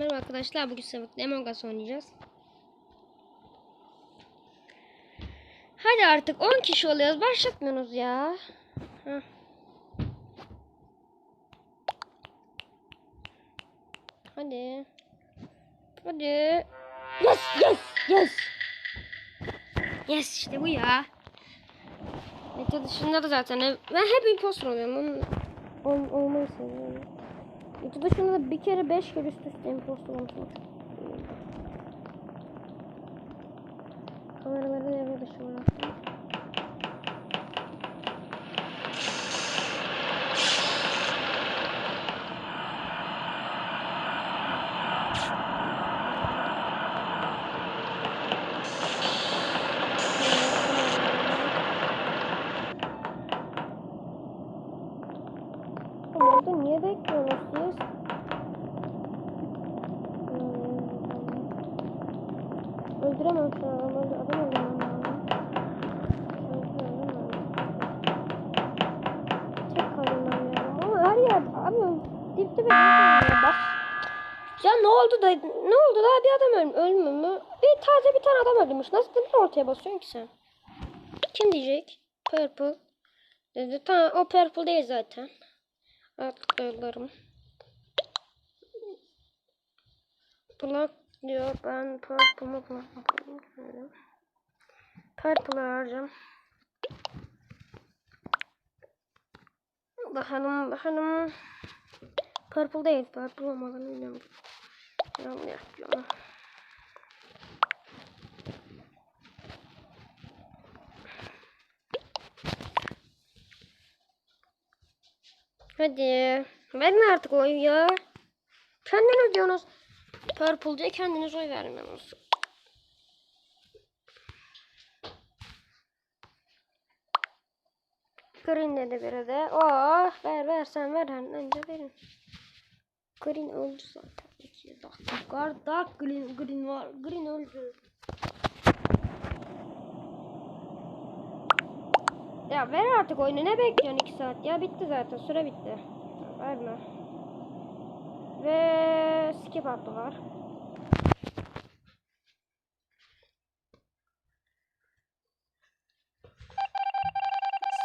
Merhaba arkadaşlar bugün sizinle Among Us oynayacağız. Hadi artık 10 kişi oluyoruz. Başlatmıyorsunuz ya. Heh. Hadi. Hadi. Yes yes yes. Yes işte bu ya. Meta dışında da zaten ben hep imposter oluyorum. Onun, ol, olmayı seviyorum. Meta dışında da bir kere beş kere üst üste imposter olmuşum. Kameraları devre dışı bıraktım. Öldürmüş. Nasıl bir ortaya basıyorsun ki sen? Kim diyecek? Purple. Dedi tamam o purple değil zaten. Artık yollarım. Black diyor. Ben purple'ımı bulamıyorum. Purple'ı arayacağım. Bakalım bakalım. Purple değil. Purple olmadığını bilmiyorum. Tamam yapıyorum. Hadi. Verin artık oyu ya. Kendiniz diyorsunuz. Purple diye kendiniz oy vermiyorsunuz. Green dedi biri de. Oh ver ver sen ver önce verin. Green öldü zaten. İki dakika. Dark green, green var. Green öldü. Ya ver artık oyunu ne bekliyorsun 2 saat ya bitti zaten süre bitti. Verme. Ve skip attılar.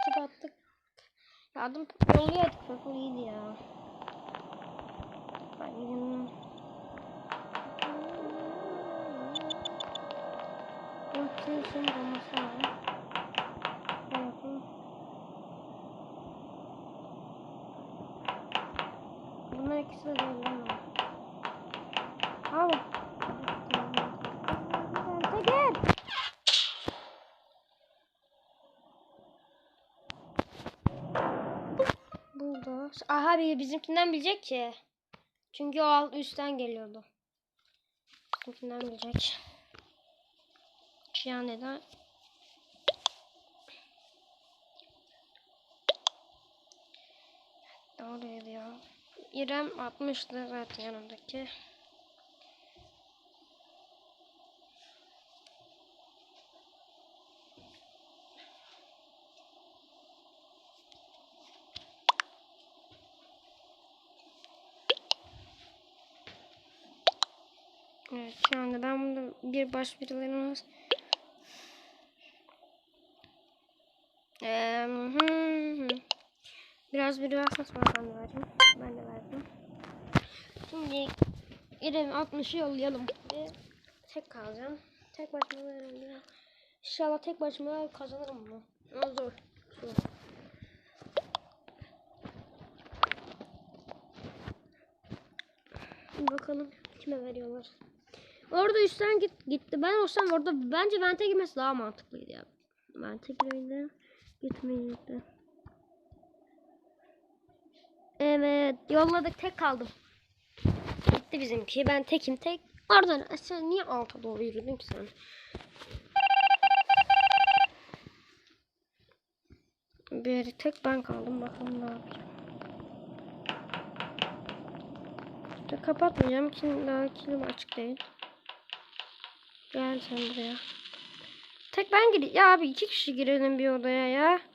Skip attık. Ya adam yolluyorduk Purple iyiydi ya. Aynen. Ulti şimdi olması lazım. Şöyle yapayım. Değil mi? Al. Teker. Burada. Aha bizimkinden bilecek ki. Çünkü o alt üstten geliyordu. Bizimkinden bilecek. Şu neden? Doğru ya. İrem 60'tı zaten yanındaki. Evet şu anda ben bunu bir baş birilerimiz Eee, hı hı. Biraz bir ben de vereceğim. Ben de verdim. Şimdi İrem 60'ı yollayalım. Ve tek kalacağım. Tek başıma verelim. İnşallah tek başıma kazanırım bunu. Ama zor. Zor. Bakalım kime veriyorlar. Orada üstten git, gitti. Ben olsam orada bence vente girmesi daha mantıklıydı ya. Vente girmeydi. Gitmeyecekti. Evet yolladık tek kaldım. Gitti bizimki. Ben tekim tek. E, sen niye alta doğru yürüdün ki sen? Bir tek ben kaldım. Bakalım ne yapacağım. İşte kapatmayacağım. Kim daha kilim açık değil. Gel sen buraya. Tek ben gireyim. Ya abi iki kişi girelim bir odaya ya.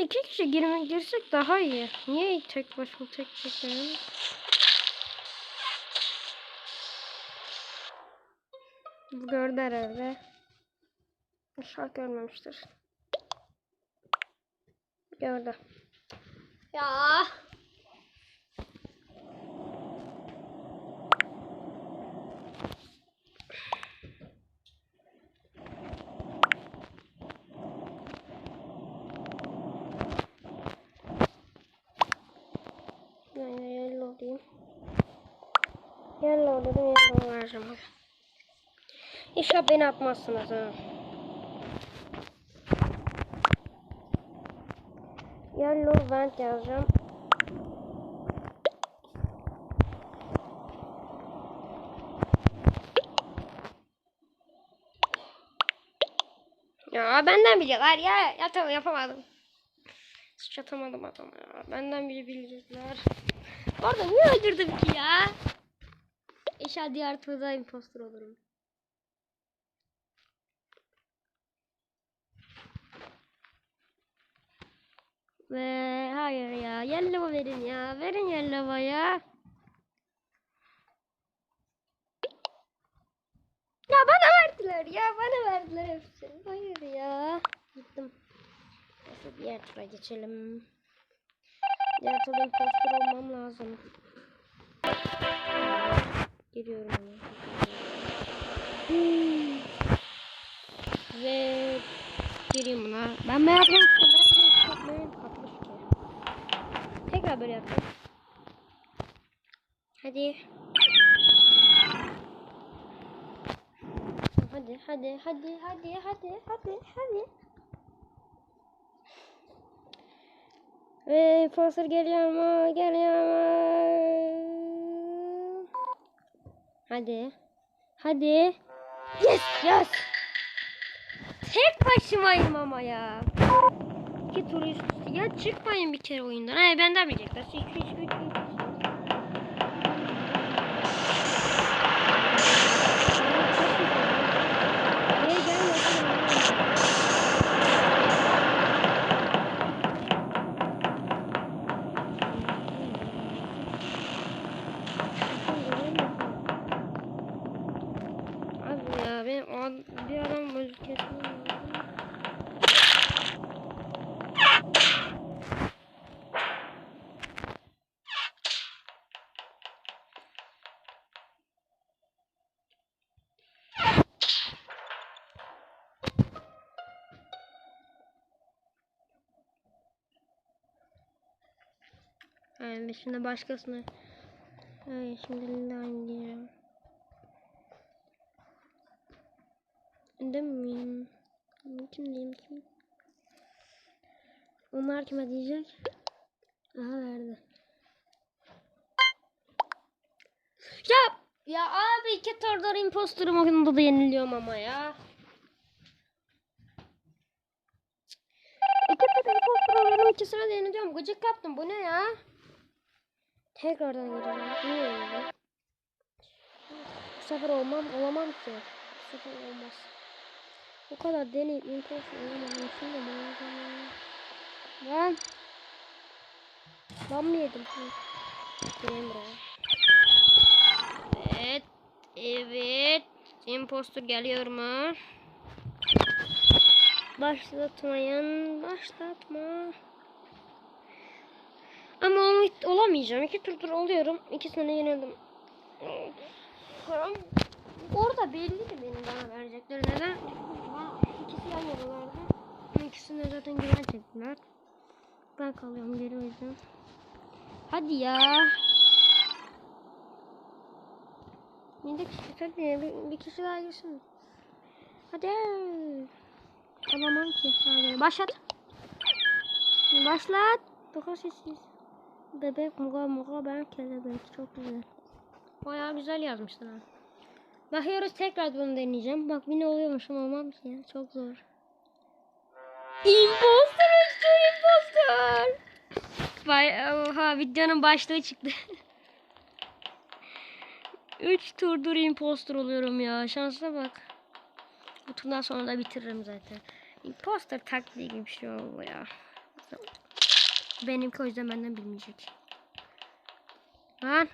Bir iki kişi girmek girsek daha iyi. Niye tek başıma tek tek yani? Gördü herhalde. İnşallah görmemiştir. Gördü. Ya. Ben yellow diyeyim. Dedim yellow vereceğim. hadi. İnşallah beni atmazsınız ha. Yellow vent yazacağım. Ya benden biliyorlar ya. Yapamadım. yapamadım. Hiç atamadım adamı ya. Benden biri bilecekler. Orada niye öldürdüm ki ya? İnşallah diğer turda impostor olurum. Ve hayır ya. Yellow verin ya. Verin yellow'a ya. Ya bana verdiler ya. Bana verdiler hepsi. Hayır ya. Gittim. Neyse diğer tura geçelim. Diğer turda impostor olmam lazım. Giriyorum ona. Hmm. Ve gireyim buna. Ben merak ettim. Ben kapmış ki. Tekrar böyle yapayım. Hadi. Hadi hadi hadi hadi hadi hadi hadi. Ve Foster geliyor mu? Geliyor mu? Hadi. Hadi. Yes yes. Tek başımayım ama ya. İki tur üst. Ya çıkmayın bir kere oyundan. Hayır benden bilecekler. 2 3 3 3. şimdi başkasına Hayır şimdi line diyeceğim. Değil miyim? Kim diyeyim kim? Onlar kime diyecek? Aha verdi. Ya ya abi iki turdur imposterum oyunda da yeniliyorum ama ya. İki tur imposter oluyorum ikisine de yeniliyorum. Gıcık kaptım bu ne ya? Tekrardan gireceğim. Niye öyle? Bu sefer olmam, olamam ki. Bu sefer olmaz. Bu kadar deneyip imposter olamadım. Şimdi olacağım ya? Ben... Ben mi yedim? Gireyim buraya. Evet. Evet. Imposter geliyor mu? Başlatmayın. Başlatma. Ama ol- olamayacağım. İki tur tur oluyorum. İkisine yenildim. Orada belliydi benim bana verecekleri. Neden? İkisi yan yanalardı. İkisini de zaten güven çektiler. Ben kalıyorum geri o yüzden. Hadi ya. Yedi kişi hadi bir, bir kişi daha girsin. Hadi. Tamam ki. Hadi başlat. Başlat. Bakın sessiz. Bebek muga muga ben kelebek. Çok güzel. Bayağı güzel yazmışlar. ha. Bakıyoruz tekrar bunu deneyeceğim. Bak yine oluyormuşum olmam ki ya. Çok zor. Imposter uçtu imposter. Vay oha videonun başlığı çıktı. 3 turdur imposter oluyorum ya. Şansına bak. Bu turdan sonra da bitiririm zaten. Imposter taktiği gibi bir şey oldu ya. Benimki o yüzden benden bilmeyecek. Lan.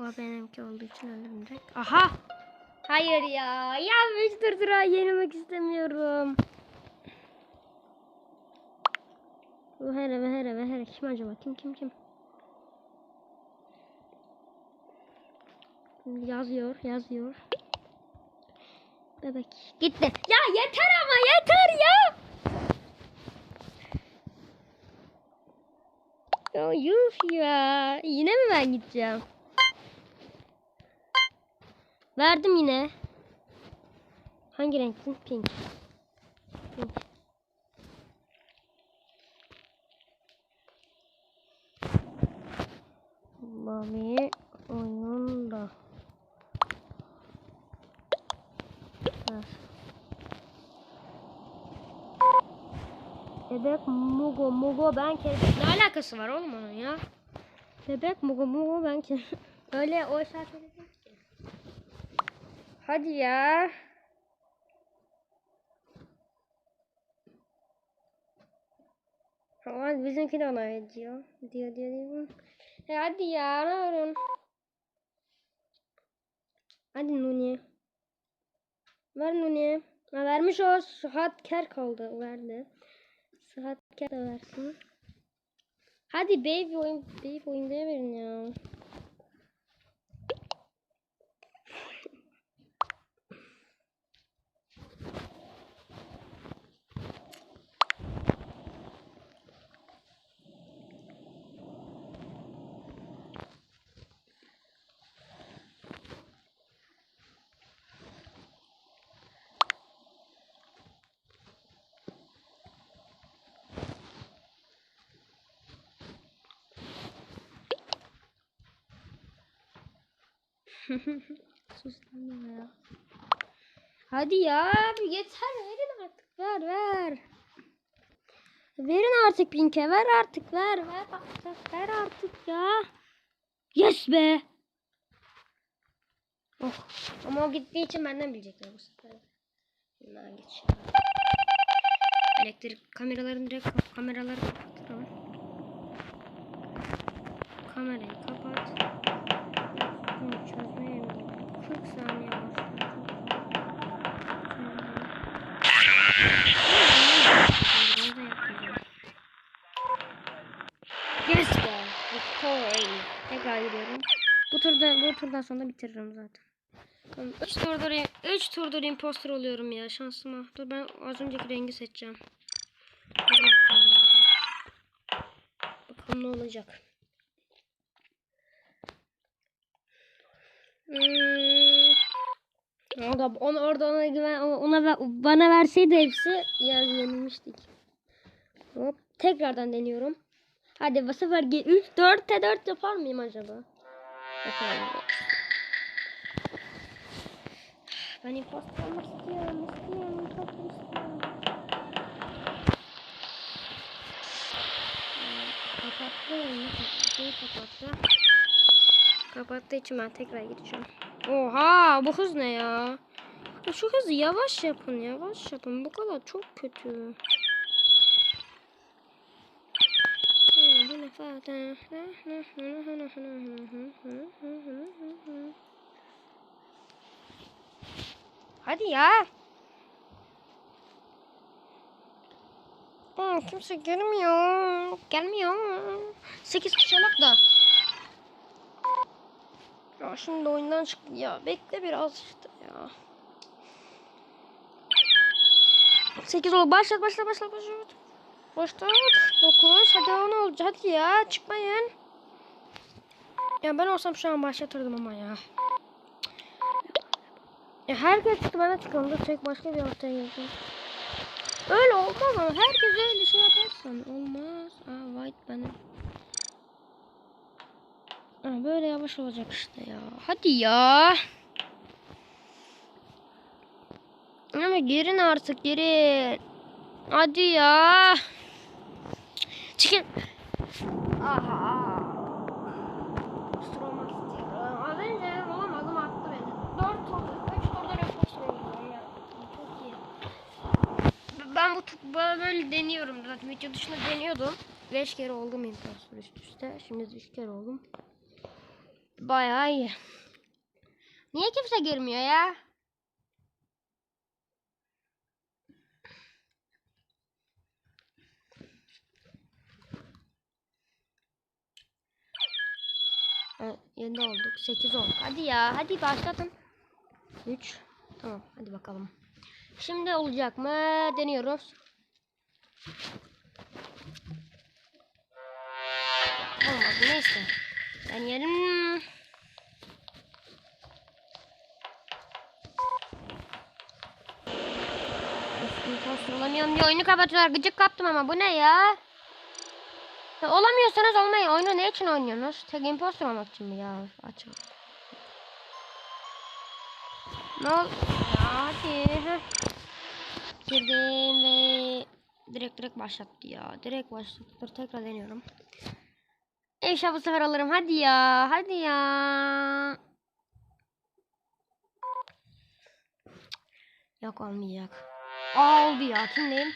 O benimki olduğu için öldüm direkt. Aha. Hayır ya. Yanlış durduran yenilmek istemiyorum. Bu here ve here ve here. Kim acaba? Kim kim kim? Yazıyor, yazıyor. Bebek. Gitti. Ya yeter ama yeter ya. Ya yuh ya. Yine mi ben gideceğim? Verdim yine. Hangi renksin? Pink. Pink. Mami oyunda. Ver. Bebek Mugo Mugo ben ke Ne alakası var oğlum onun ya? Bebek Mugo Mugo ben ke Öyle o şarkı ki. Hadi ya. Ama bizimki de ona ediyor. Diyor diyor diyor. E hadi ya ne arıyorsun? Hadi Nuni. Ver Nuni. Ha, vermiş o. Suhat Ker kaldı. Verdi. Ker de versin. Hadi baby oyun baby oyuncaya verin ya. Sus ya. Hadi ya yeter verin artık ver ver. Verin artık Pink'e ver artık ver ver artık ver artık ya. Yes be. Oh. Ama o gittiği için benden bilecekler bu sefer. Bundan geç. Elektrik kameraların direkt kameraları kapatalım. Kamerayı kapat. Bunu çözmeye 40 saniye var. Yes be. Victory. Tekrar gidiyorum. Bu turda bu turdan sonra bitiririm zaten. 3 turdur 3 turdur imposter oluyorum ya şansıma. Dur ben az önceki rengi seçeceğim. Bakalım ne olacak. Hmm. O da onu orada ona güven ona bana verseydi hepsi yani yenilmiştik. Hop tekrardan deniyorum. Hadi bu sefer 3 4 te 4 yapar mıyım acaba? Ben imposter olmak istiyorum, istiyorum, çok istiyorum. Kapattı kapatıyı kapattı. Kapattığı için ben tekrar gireceğim. Oha bu hız ne ya? Şu hızı yavaş yapın yavaş yapın. Bu kadar çok kötü. Hadi ya. Aa, kimse gelmiyor. Gelmiyor. 8 kişilik da. Ya şimdi oyundan çıktı ya. Bekle biraz işte ya. 8 oldu. Başlat başlat başlat başlat. Başlat. 9. Hadi 10 olacak. Hadi ya çıkmayın. Ya ben olsam şu an başlatırdım ama ya. Ya herkes çıktı bana çıkıldı. Tek başka bir ortaya girdi. Öyle olmaz ama herkes öyle şey yaparsan olmaz. Aa white benim. Böyle yavaş olacak işte ya. Hadi ya. Ama girin artık girin. Hadi ya. Çıkın. Aha. Stroma istiyorum. Az önce olamadım attı beni. 4 turda 3 turda repos veriyor ya. Çok iyi. Ben bu tu- böyle deniyorum zaten video dışında deniyordum. 5 kere oldum imposter üst üste. Şimdi 3 kere oldum. Bayağı iyi. Niye kimse girmiyor ya? Evet, 7 olduk. 8 olduk. Hadi ya. Hadi başlatın. 3. Tamam. Hadi bakalım. Şimdi olacak mı? Deniyoruz. Olmadı. Neyse. Deneyelim. Olamıyorum diye oyunu kapatıyorlar. Gıcık kaptım ama bu ne ya? Ya olamıyorsanız olmayın. Oyunu ne için oynuyorsunuz? Tek imposter olmak için mi ya? Açın. Ne ol? Hadi. heh. Girdim ve direkt direkt başlattı ya. Direkt başlattı. Dur tekrar deniyorum. İnşallah bu sefer alırım. Hadi ya. Hadi ya. Yok olmayacak. Aa oldu ya. Kimdeyim?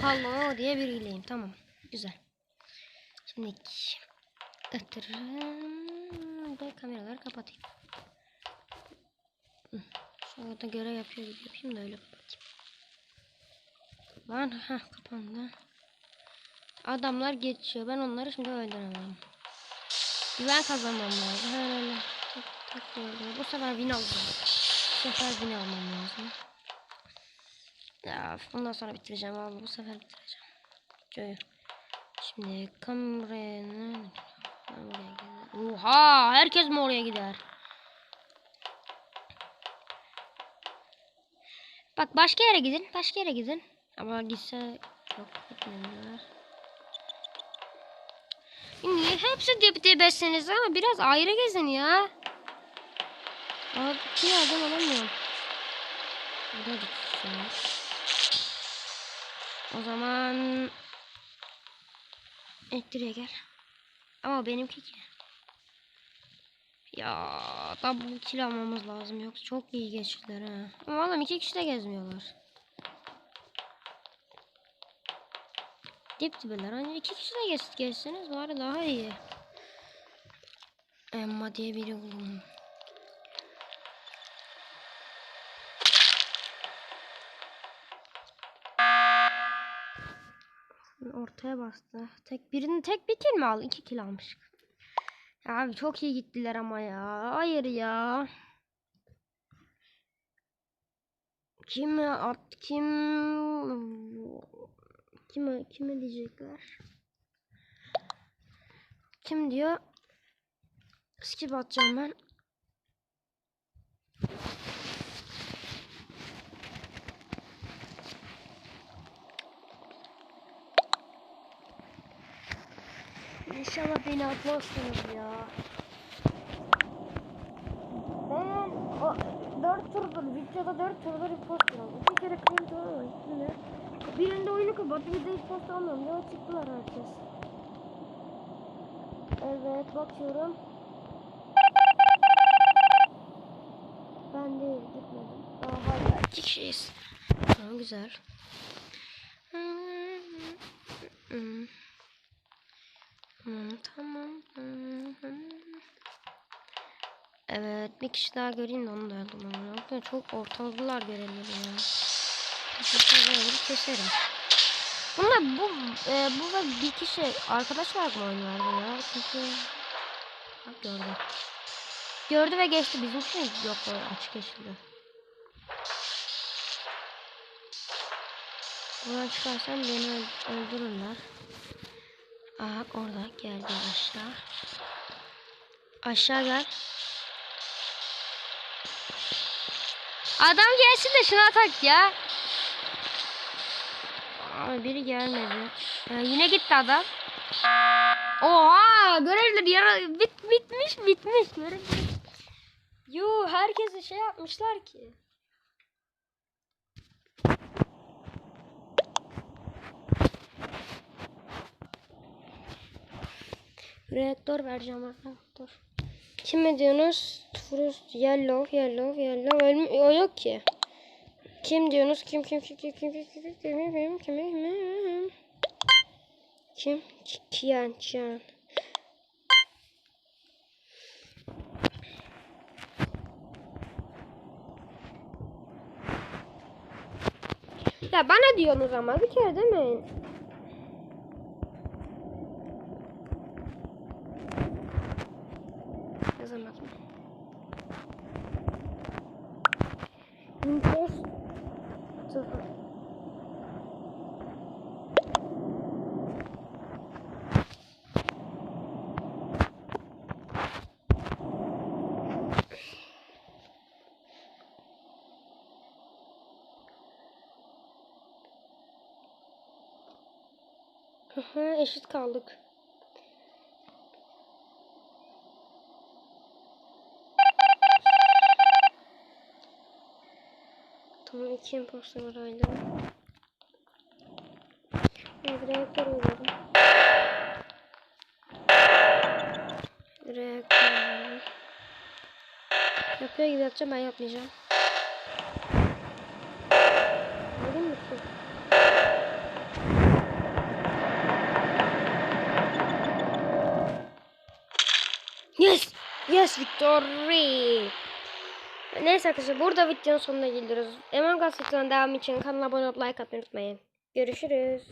Hello diye biriyleyim. Tamam. Güzel. Şimdi ıtırım. Ben kameraları kapatayım. Şurada görev yapıyor gibi yapayım da öyle kapatayım. Lan ha kapandı. Adamlar geçiyor. Ben onları şimdi öldüremem. Güven kazanmam lazım. Hemen öyle. Tak, tak. Bu sefer win alacağım. Bu sefer win almam lazım. Ya bundan sonra bitireceğim abi. Bu sefer bitireceğim. Şöyle. Şimdi kamerayı oraya gider. Oha! Herkes mi oraya gider? Bak başka yere gidin. Başka yere gidin. Ama gitse çok gitmiyorlar. Niye hepsi dip dibesiniz ama biraz ayrı gezin ya. Abi bir adam alamıyorum. O zaman Elektriğe gel. Ama benimki ki. Ya double kill almamız lazım yoksa çok iyi geçtiler ha. Ama oğlum iki kişi de gezmiyorlar. Dip dibeler. Hani iki kişi de geç, geçseniz bari daha iyi. Emma diye biri buldum. Ortaya bastı. Tek birini tek bir kill mi aldı? İki kill almış. Abi çok iyi gittiler ama ya. Hayır ya. Kim at kim kime kime diyecekler? Kim diyor? Skip atacağım ben. İnşallah beni atmazsınız ya. Ben o 4 turdur, videoda 4 turdur oldum. Bir kere kıyım sonra yine. Birinde oyunu kapattı, bir de imposter olmuyorum. Ya çıktılar herkes. Evet, bakıyorum. Ben değil, gitmedim. Daha hala iki kişiyiz. Tamam, güzel. Hmm, tamam. Evet bir kişi daha göreyim de onu da lazım. Çok ortaladılar görevleri ya. Keserim. keserim. Bunlar bu e, bu ve bir kişi arkadaşlar mı oynuyor bu ya? Çünkü Bak gördü. Gördü ve geçti. Bizim için yok o açık yeşildi. Buradan çıkarsam beni öl- öldürürler. Aha orada geldi aşağı. Aşağı gel. Adam gelsin de şuna tak ya. Ama biri gelmedi. Ya yine gitti adam. Oha görevler yara bit bitmiş bitmiş görev. Yo herkese şey yapmışlar ki. Reaktör vereceğim. Dur. Kim diyorsunuz? Frost, yellow, yellow, yellow. Ölmü o yok ki. Kim diyorsunuz? Kim kim kim kim kim kim kim kim kim kim kim kim Kian, Kian. Ya bana diyorsunuz ama bir kere demeyin. Yazamadım. Impost. Sıfır. Hı hı, eşit kaldık. Tamam iki imposter var hala. Evet reaktör alıyorum. Reaktör. Yapıyor gibi yapacağım ben yapmayacağım. Gördün mü? Yes! Victory! Neyse arkadaşlar burada videonun sonuna geliyoruz. Among Us devamı için kanala abone olup like atmayı unutmayın. Görüşürüz.